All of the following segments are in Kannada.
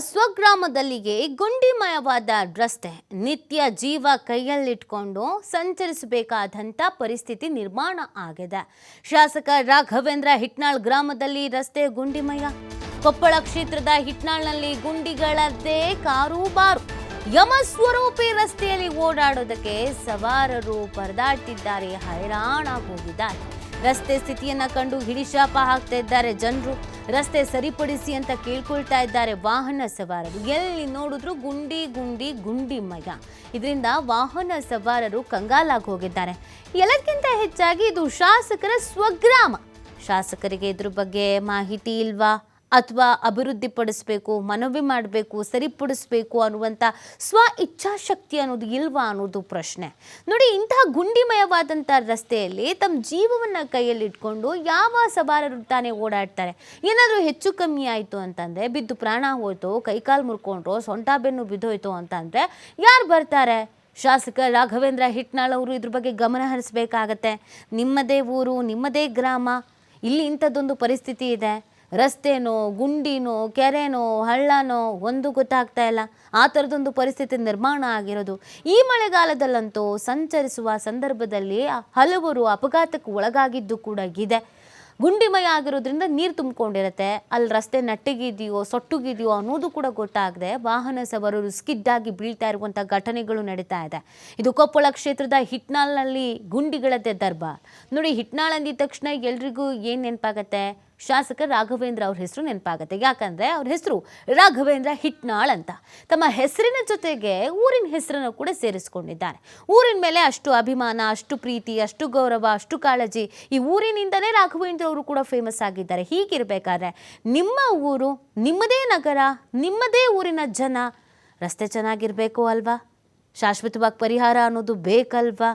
ಸ್ವಗ್ರಾಮದಲ್ಲಿಗೆ ಗುಂಡಿಮಯವಾದ ರಸ್ತೆ ನಿತ್ಯ ಜೀವ ಕೈಯಲ್ಲಿಟ್ಕೊಂಡು ಸಂಚರಿಸಬೇಕಾದಂಥ ಪರಿಸ್ಥಿತಿ ನಿರ್ಮಾಣ ಆಗಿದೆ. ಶಾಸಕ ರಾಘವೇಂದ್ರ ಹಿಟ್ನಾಳ್ ಗ್ರಾಮದಲ್ಲಿ ರಸ್ತೆ ಗುಂಡಿಮಯ. ಕೊಪ್ಪಳ ಕ್ಷೇತ್ರದ ಹಿಟ್ನಾಳ್ನಲ್ಲಿ ಗುಂಡಿಗಳದ್ದೇ ಕಾರುಬಾರು ಯಮಸ್ವರೂಪಿ ರಸ್ತೆಯಲ್ಲಿ ಓಡಾಡೋದಕ್ಕೆ ಸವಾರರು ಪರದಾಡ್ತಿದ್ದಾರೆ, ಹೈರಾಣ ಹೋಗಿದ್ದಾರೆ ರಸ್ತೆ ಸ್ಥಿತಿಯನ್ನ ಕಂಡು ಹಿಡಿಶಾಪ ಹಾಕ್ತಾ ಇದ್ದಾರೆ ಜನರು. ರಸ್ತೆ ಸರಿಪಡಿಸಿ ಅಂತ ಕೇಳ್ಕೊಳ್ತಾ ಇದ್ದಾರೆ ವಾಹನ ಸವಾರರು. ಎಲ್ಲಿ ನೋಡಿದ್ರು ಗುಂಡಿ ಗುಂಡಿ ಗುಂಡಿ ಮಯ. ಇದರಿಂದ ವಾಹನ ಸವಾರರು ಕಂಗಾಲಾಗಿ ಹೋಗಿದ್ದಾರೆ. ಎಲ್ಲಕ್ಕಿಂತ ಹೆಚ್ಚಾಗಿ ಇದು ಶಾಸಕರ ಸ್ವಗ್ರಾಮ. ಶಾಸಕರಿಗೆ ಇದ್ರ ಬಗ್ಗೆ ಮಾಹಿತಿ ಇಲ್ವಾ? ಅಥವಾ ಅಭಿವೃದ್ಧಿಪಡಿಸ್ಬೇಕು, ಮನವಿ ಮಾಡಬೇಕು, ಸರಿಪಡಿಸ್ಬೇಕು ಅನ್ನುವಂಥ ಸ್ವ ಇಚ್ಛಾಶಕ್ತಿ ಅನ್ನೋದು ಇಲ್ವಾ ಅನ್ನೋದು ಪ್ರಶ್ನೆ. ನೋಡಿ, ಇಂತಹ ಗುಂಡಿಮಯವಾದಂಥ ರಸ್ತೆಯಲ್ಲಿ ತಮ್ಮ ಜೀವವನ್ನು ಕೈಯಲ್ಲಿಟ್ಕೊಂಡು ಯಾವ ಸವಾರರು ತಾನೇ ಓಡಾಡ್ತಾರೆ? ಏನಾದರೂ ಹೆಚ್ಚು ಕಮ್ಮಿ ಆಯಿತು ಅಂತಂದರೆ, ಬಿದ್ದು ಪ್ರಾಣ ಹೋಯ್ತು, ಕೈಕಾಲು ಮುರ್ಕೊಂಡ್ರು, ಸೊಂಟ ಬೆನ್ನು ಬಿದ್ದೋಯ್ತು ಅಂತಂದರೆ, ಯಾರು ಬರ್ತಾರೆ? ಶಾಸಕ ರಾಘವೇಂದ್ರ ಹಿಟ್ನಾಳ್ ಅವರು ಇದ್ರ ಬಗ್ಗೆ ಗಮನ ಹರಿಸ್ಬೇಕಾಗತ್ತೆ. ನಿಮ್ಮದೇ ಊರು, ನಿಮ್ಮದೇ ಗ್ರಾಮ, ಇಲ್ಲಿ ಇಂಥದ್ದೊಂದು ಪರಿಸ್ಥಿತಿ ಇದೆ. ರಸ್ತೆನೋ, ಗುಂಡಿನೋ, ಕೆರೆನೋ, ಹಳ್ಳನೋ ಒಂದು ಗೊತ್ತಾಗ್ತಾ ಇಲ್ಲ. ಆ ಥರದೊಂದು ಪರಿಸ್ಥಿತಿ ನಿರ್ಮಾಣ ಆಗಿರೋದು. ಈ ಮಳೆಗಾಲದಲ್ಲಂತೂ ಸಂಚರಿಸುವ ಸಂದರ್ಭದಲ್ಲಿ ಹಲವರು ಅಪಘಾತಕ್ಕೆ ಒಳಗಾಗಿದ್ದು ಕೂಡ ಇದೆ. ಗುಂಡಿಮಯ ಆಗಿರೋದ್ರಿಂದ ನೀರು ತುಂಬಿಕೊಂಡಿರುತ್ತೆ. ಅಲ್ಲಿ ರಸ್ತೆ ನಟ್ಟಿಗಿದೆಯೋ, ಸೊಟ್ಟುಗಿದೆಯೋ ಅನ್ನೋದು ಕೂಡ ಗೊತ್ತಾಗದೆ ವಾಹನ ಸವಾರರು ಸ್ಕಿಡ್ಡಾಗಿ ಬೀಳ್ತಾ ಇರುವಂಥ ಘಟನೆಗಳು ನಡೀತಾ ಇದೆ. ಇದು ಕೊಪ್ಪಳ ಕ್ಷೇತ್ರದ ಹಿಟ್ನಾಳ್ನಲ್ಲಿ ಗುಂಡಿಗಳದ್ದೇ ದರ್ಬಾರ್. ನೋಡಿ, ಹಿಟ್ನಾಳ್ ಅಂದಿದ ತಕ್ಷಣ ಎಲ್ರಿಗೂ ಏನು ನೆನಪಾಗತ್ತೆ? ಶಾಸಕ ರಾಘವೇಂದ್ರ ಅವ್ರ ಹೆಸರು ನೆನಪಾಗತ್ತೆ. ಯಾಕಂದ್ರೆ ಅವ್ರ ಹೆಸರು ರಾಘವೇಂದ್ರ ಹಿಟ್ನಾಳ್ ಅಂತ. ತಮ್ಮ ಹೆಸರಿನ ಜೊತೆಗೆ ಊರಿನ ಹೆಸರನ್ನು ಕೂಡ ಸೇರಿಸ್ಕೊಂಡಿದ್ದಾರೆ. ಊರಿನ ಮೇಲೆ ಅಷ್ಟು ಅಭಿಮಾನ, ಅಷ್ಟು ಪ್ರೀತಿ, ಅಷ್ಟು ಗೌರವ, ಅಷ್ಟು ಕಾಳಜಿ ಈ ಊರಿನಿಂದಲೇ ರಾಘವೇಂದ್ರ ಅವರು ಕೂಡ ಫೇಮಸ್ ಆಗಿದ್ದಾರೆ. ಹೀಗಿರಬೇಕಾದ್ರೆ ನಿಮ್ಮ ಊರು ನಿಮ್ಮದೇ ನಗರ, ನಿಮ್ಮದೇ ಊರಿನ ಜನ ರಸ್ತೆ ಚೆನ್ನಾಗಿರಬೇಕು ಅಲ್ವಾ? ಶಾಶ್ವತವಾಗಿ ಪರಿಹಾರ ಅನ್ನೋದು ಬೇಕಲ್ವಾ?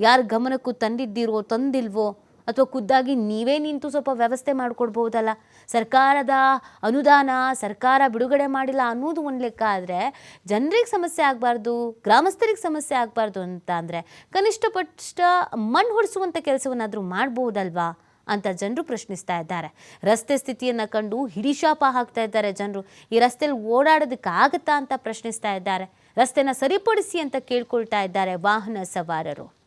ಯಾರ ಗಮನಕ್ಕೂ ತಂದಿದ್ದೀರೋ, ತಂದಿಲ್ವೋ? ಅಥವಾ ಖುದ್ದಾಗಿ ನೀವೇ ನಿಂತು ಸ್ವಲ್ಪ ವ್ಯವಸ್ಥೆ ಮಾಡಿಕೊಡ್ಬೋದಲ್ಲ? ಸರ್ಕಾರದ ಅನುದಾನ, ಸರ್ಕಾರ ಬಿಡುಗಡೆ ಮಾಡಿಲ್ಲ ಅನ್ನೋದು ಒಂದು ಲೆಕ್ಕ ಆದರೆ ಜನರಿಗೆ ಸಮಸ್ಯೆ ಆಗಬಾರ್ದು, ಗ್ರಾಮಸ್ಥರಿಗೆ ಸಮಸ್ಯೆ ಆಗಬಾರ್ದು ಅಂತ ಅಂದರೆ ಕನಿಷ್ಠ ಪಕ್ಷ ಮಣ್ಣು ಹೊಡಿಸುವಂಥ ಕೆಲಸವನ್ನಾದರೂ ಮಾಡ್ಬೋದಲ್ವಾ? ಅಂತ ಜನರು ಪ್ರಶ್ನಿಸ್ತಾ ಇದ್ದಾರೆ. ರಸ್ತೆ ಸ್ಥಿತಿಯನ್ನು ಕಂಡು ಹಿಡಿಶಾಪ ಹಾಕ್ತಾ ಇದ್ದಾರೆ ಜನರು. ಈ ರಸ್ತೆಯಲ್ಲಿ ಓಡಾಡೋದಕ್ಕಾಗತ್ತಾ ಅಂತ ಪ್ರಶ್ನಿಸ್ತಾ ಇದ್ದಾರೆ. ರಸ್ತೆನ ಸರಿಪಡಿಸಿ ಅಂತ ಕೇಳ್ಕೊಳ್ತಾ ಇದ್ದಾರೆ ವಾಹನ ಸವಾರರು.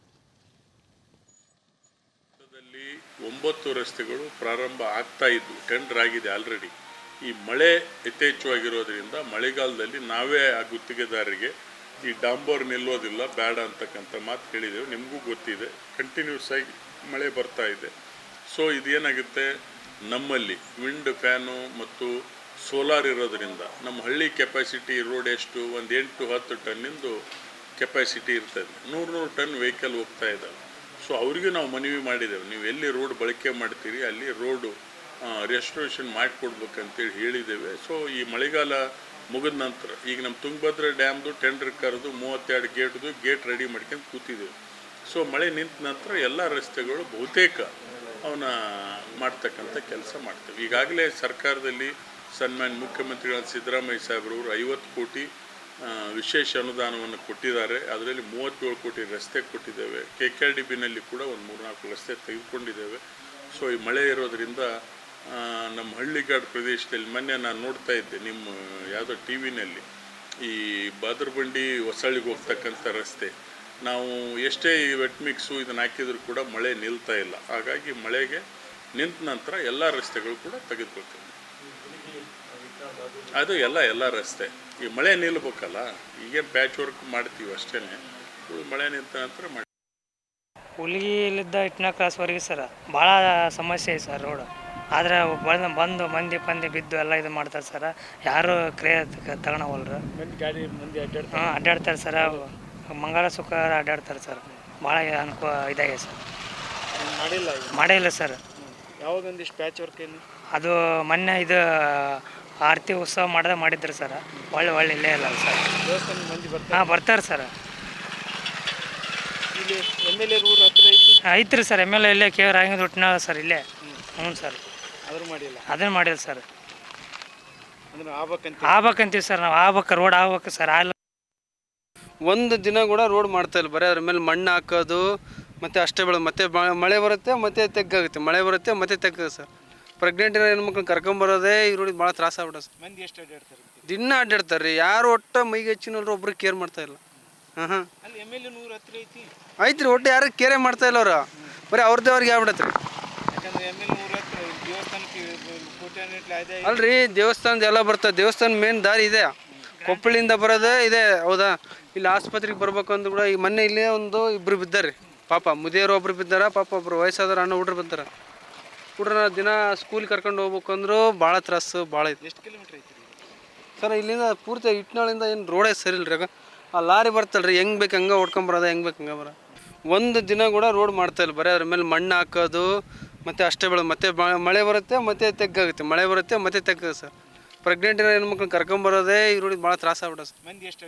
ಒಂಬತ್ತು ರಸ್ತೆಗಳು ಪ್ರಾರಂಭ ಆಗ್ತಾ ಇದ್ವು ಟೆಂಡರ್ ಆಗಿದೆ ಆಲ್ರೆಡಿ ಈ ಮಳೆ ಯಥೇಚ್ಛವಾಗಿರೋದ್ರಿಂದ ಮಳೆಗಾಲದಲ್ಲಿ ನಾವೇ ಆ ಗುತ್ತಿಗೆದಾರರಿಗೆ ಈ ಡಾಂಬೋರ್ ನಿಲ್ಲೋದಿಲ್ಲ, ಬೇಡ ಅಂತಕ್ಕಂಥ ಮಾತು ಹೇಳಿದೆವು. ನಿಮಗೂ ಗೊತ್ತಿದೆ ಕಂಟಿನ್ಯೂಸ್ ಆಗಿ ಮಳೆ ಬರ್ತಾ ಇದೆ. ಸೊ ಇದೇನಾಗುತ್ತೆ? ನಮ್ಮಲ್ಲಿ ವಿಂಡ್ ಫ್ಯಾನು ಮತ್ತು ಸೋಲಾರ್ ಇರೋದರಿಂದ ನಮ್ಮ ಹಳ್ಳಿ ಕೆಪಾಸಿಟಿ ರೋಡ್ ಎಷ್ಟು? ಒಂದು ಎಂಟು ಹತ್ತು ಟನ್ನಿಂದು ಕೆಪಾಸಿಟಿ ಇರ್ತದೆ. ನೂರು ನೂರು ಟನ್ ವೆಹಿಕಲ್ ಹೋಗ್ತಾ ಇದ್ದಾವೆ. ಸೊ ಅವರಿಗೆ ನಾವು ಮನವಿ ಮಾಡಿದ್ದೇವೆ. ನೀವು ಎಲ್ಲಿ ರೋಡ್ ಬಳಕೆ ಮಾಡ್ತೀರಿ, ಅಲ್ಲಿ ರೋಡು ರೆಸ್ಟೋರೇಷನ್ ಮಾಡಿಕೊಡ್ಬೇಕಂತೇಳಿ ಹೇಳಿದ್ದೇವೆ. ಸೊ ಈ ಮಳೆಗಾಲ ಮುಗಿದ ನಂತರ, ಈಗ ನಮ್ಮ ತುಂಗಭದ್ರಾ ಡ್ಯಾಮ್ದು ಟೆಂಡರ್ ಕರೆದು ಮೂವತ್ತೆರಡು ಗೇಟ್ದು ಗೇಟ್ ರೆಡಿ ಮಾಡ್ಕೊಂಡು ಕೂತಿದ್ದೇವೆ. ಸೊ ಮಳೆ ನಿಂತ ನಂತರ ಎಲ್ಲ ರಸ್ತೆಗಳು ಬಹುತೇಕ ಅವನ್ನ ಮಾಡ್ತಕ್ಕಂಥ ಕೆಲಸ ಮಾಡ್ತೇವೆ. ಈಗಾಗಲೇ ಸರ್ಕಾರದಲ್ಲಿ ಸನ್ಮಾನ್ಯ ಮುಖ್ಯಮಂತ್ರಿಗಳ ಸಿದ್ದರಾಮಯ್ಯ ಸಾಹೇಬ್ರವರು ಐವತ್ತು ಕೋಟಿ ವಿಶೇಷ ಅನುದಾನವನ್ನು ಕೊಟ್ಟಿದ್ದಾರೆ. ಅದರಲ್ಲಿ ಮೂವತ್ತೇಳು ಕೋಟಿ ರಸ್ತೆ ಕೊಟ್ಟಿದ್ದೇವೆ. ಕೆ ಕೆ ಡಿ ಬಿನಲ್ಲಿ ಕೂಡ ಒಂದು ಮೂರ್ನಾಲ್ಕು ರಸ್ತೆ ತೆಗೆದುಕೊಂಡಿದ್ದೇವೆ. ಸೊ ಈ ಮಳೆ ಇರೋದರಿಂದ ನಮ್ಮ ಹಳ್ಳಿಗಾಡು ಪ್ರದೇಶದಲ್ಲಿ ಮೊನ್ನೆ ನಾನು ನೋಡ್ತಾ ಇದ್ದೆ ನಿಮ್ಮ ಯಾವುದೋ ಟಿ ವಿನಲ್ಲಿ, ಈ ಬಾದರ್ಬಂಡಿ ಹೊಸಳ್ಳಿಗೆ ಹೋಗ್ತಕ್ಕಂಥ ರಸ್ತೆ. ನಾವು ಎಷ್ಟೇ ಈ ವೆಟ್ ಮಿಕ್ಸು ಇದನ್ನು ಹಾಕಿದರೂ ಕೂಡ ಮಳೆ ನಿಲ್ತಾ ಇಲ್ಲ. ಹಾಗಾಗಿ ಮಳೆಗೆ ನಿಂತ ನಂತರ ಎಲ್ಲ ರಸ್ತೆಗಳು ಕೂಡ ತೆಗೆದುಕೊಳ್ತೇವೆ. ಅದು ಎಲ್ಲ ಎಲ್ಲ ರಸ್ತೆ. ಈ ಮಳೆ ನಿಲ್ಲಬೇಕಲ್ಲ ಈಗೇನು ಪ್ಯಾಚ್ ವರ್ಕ್ ಮಾಡ್ತೀವಿ ಅಷ್ಟೇ. ಮಳೆ ನಿಂತ ನಂತರ ಮಾಡಿ ಹುಲಿಗಿಲಿದ್ದ ಇಟ್ನ ಕ್ರಾಸ್ವರೆಗೆ ಸರ್ ಭಾಳ ಸಮಸ್ಯೆ ಐತೆ ಸರ್ ರೋಡ್ ಆದರೆ ಬಂದು ಬಂದು ಮಂದಿ ಪಂದಿ ಬಿದ್ದು ಎಲ್ಲ ಇದು ಮಾಡ್ತಾರೆ ಸರ್. ಯಾರು ಕ್ರಿಯೆ ತಗೊಳವಲ್ರು. ಮಂದಿ ಗಾಡಿ ಮಂದಿ ಅಡ್ಡಾಡ್ತಾರೆ. ಹಾಂ ಅಡ್ಡಾಡ್ತಾರೆ ಸರ್. ಮಂಗಳ ಶುಕ್ರವಾರ ಅಡ್ಡಾಡ್ತಾರೆ ಸರ್. ಭಾಳ ಅನುಕೂಲ ಇದಾಗಿದೆ ಸರ್. ಮಾಡಿಲ್ಲ ಮಾಡಿಲ್ಲ ಮಾಡೇ ಇಲ್ಲ ಸರ್. ಯಾವಾಗೊಂದಿಷ್ಟು ಪ್ಯಾಚ್ ವರ್ಕ್ ಏನು? ಅದು ಮೊನ್ನೆ ಇದು ಆರತಿ ಉತ್ಸವ ಮಾಡ್ದೆ ಮಾಡಿದ್ರು ಸರ್. ಒಳ್ಳೆ ಒಳ್ಳೆ ಇಲ್ಲೇ ಇಲ್ಲ ಸರ್. ದೇವಸ್ಥಾನ ಮಂದಿ ಬರ್ತಾರೆ. ಹಾಂ ಬರ್ತಾರೆ ಸರ್. ಇಲ್ಲಿ ಎಂ ಎಲ್ ಎ ಊರು ಹತ್ರ ಐತಿ? ಐತ್ರಿ ಸರ್ ಎಂ ಎಲ್ ಎ ಇಲ್ಲೇ ಕೆ ರಾಯಂಗ ಹುಟ್ಟಿನ ಸರ್ ಇಲ್ಲೇ. ಹ್ಞೂ ಸರ್. ಆದ್ರೂ ಮಾಡಿಲ್ಲ. ಅದನ್ನು ಮಾಡಿಲ್ಲ ಸರ್. ಅಂದ್ರೆ ಆಗ್ಬೇಕಂತ. ಆಗ್ಬೇಕಂತೀವಿ ಸರ್ ನಾವು ಆಗ್ಬೇಕು ರೋಡ್ ಆಗ್ಬೇಕು ಸರ್ ಆಗಲ್ಲ ಒಂದು ದಿನ ಕೂಡ ರೋಡ್ ಮಾಡ್ತಾ ಇಲ್ಲ ಬರೀ ಅದ್ರ ಮೇಲೆ ಮಣ್ಣು ಹಾಕೋದು ಮತ್ತೆ ಅಷ್ಟೇ ಬೆಳೆ ಮತ್ತೆ ಮಳೆ ಬರುತ್ತೆ ಮತ್ತೆ ತೆಗ್ಗಾಗುತ್ತೆ ಮಳೆ ಬರುತ್ತೆ ಮತ್ತೆ ತೆಗ್ಗ ಸರ್. ಪ್ರೆಗ್ನೆಂಟ್ ಇರೋ ಹೆಣ್ಮಕ್ಳು ಕರ್ಕೊಂಬರೋದೇ ಇವ್ರಿಗೆ ಭಾಳ ತ್ರಾಸ ಆಗ್ಬಿಡ ಸರ್. ಮಂದಿ ಎಷ್ಟು ಅಡ್ಡಾಡ್ತಾರೆ ದಿನ ಅಡ್ಡಾಡ್ತಾರೆ ರೀ. ಯಾರು ಒಟ್ಟು ಮೈಗೆ ಹೆಚ್ಚಿನವ್ರು ಒಬ್ರು ಕೇರ್ ಮಾಡ್ತಾ ಇಲ್ಲ. ಹಾಂ ಹಾಂ ಅಲ್ಲಿ ಎಂ ಎಲ್ ಎ ನೂರ ಹತ್ರ ಐತಿ. ಐತ್ರಿ ಒಟ್ಟು ಯಾರು ಕೇರೇ ಮಾಡ್ತಾ ಇಲ್ಲ ಅವ್ರು. ಬರೀ ಅವ್ರದ್ದೇ ಅವ್ರಿಗೆ ಆಗ್ಬಿಡತ್ತೆ ರೀ. ಯಾಕಂದ್ರೆ ಎಂ ಎಲ್ ಎ ನೂರ ಹತ್ರ ದೇವಸ್ಥಾನಕ್ಕೆ ಕೋಟ್ಯಾನಿಟ್ಲೆ ಅದೇ ಅಲ್ರಿ ದೇವಸ್ಥಾನದ ಎಲ್ಲ ಬರ್ತದೆ ದೇವಸ್ಥಾನ ಮೇನ್ ದಾರಿ ಇದೆ. ಕೊಪ್ಪಳಿಂದ ಬರೋದೇ ಇದೆ ಹೌದಾ? ಇಲ್ಲಿ ಆಸ್ಪತ್ರೆಗೆ ಬರ್ಬೇಕು ಅಂದ್ರೆ ಕೂಡ ಈ ಮೊನ್ನೆ ಇಲ್ಲೇ ಒಂದು ಇಬ್ರು ಬಿದ್ದಾರೆ ಪಾಪ ಮುದಿಯರು ಒಬ್ರು ಬಿದ್ದಾರ ಪಾಪ ಒಬ್ರು ವಯಸ್ಸಾದವ್ರು ಅಣ್ಣ ಹುಡ್ರು ಬಿದ್ದಾರ ಹುಡ್ರನ್ನ ದಿನ ಸ್ಕೂಲ್ ಕರ್ಕೊಂಡು ಹೋಗ್ಬೇಕಂದ್ರು ಭಾಳ ತ್ರಾಸು ಭಾಳ ಐತಿ ಎಷ್ಟು ಕಿಲೋಮೀಟ್ರ್ ಐತಿ ಸರ್ ಇಲ್ಲಿಂದ ಪೂರ್ತಿ ಇಟ್ನಾಳಿಂದ ಏನು ರೋಡೇ ಸರಿ ಇಲ್ರಿ ಆಗ ಆ ಲಾರಿ ಬರ್ತಲ್ರಿ ಹೆಂಗೆ ಬೇಕು ಹಂಗೆ ಹೊಡ್ಕೊಂಬರೋದು ಹೆಂಗೆ ಬೇಕು ಹಂಗೆ ಬರ ಒಂದು ದಿನ ಕೂಡ ರೋಡ್ ಮಾಡ್ತಾ ಇಲ್ಲ ಬರೀ ಅದ್ರ ಮೇಲೆ ಮಣ್ಣು ಹಾಕೋದು ಮತ್ತೆ ಅಷ್ಟೇ ಬೆಳೆದು ಮತ್ತೆ ಮಳೆ ಬರುತ್ತೆ ಮತ್ತೆ ತೆಗ್ಗಾಗುತ್ತೆ ಮಳೆ ಬರುತ್ತೆ ಮತ್ತೆ ತೆಗ್ಗ ಸರ್. ಪ್ರೆಗ್ನೆಂಟ್ ಇರೋ ಹೆಣ್ಮಕ್ಳು ಕರ್ಕೊಂಬರೋದೇ ಈ ರೋಡಿಗೆ ಭಾಳ ತ್ರಾಸ ಆಗ್ಬಿಡ ಸರ್. ಮಂದಿ ಎಷ್ಟು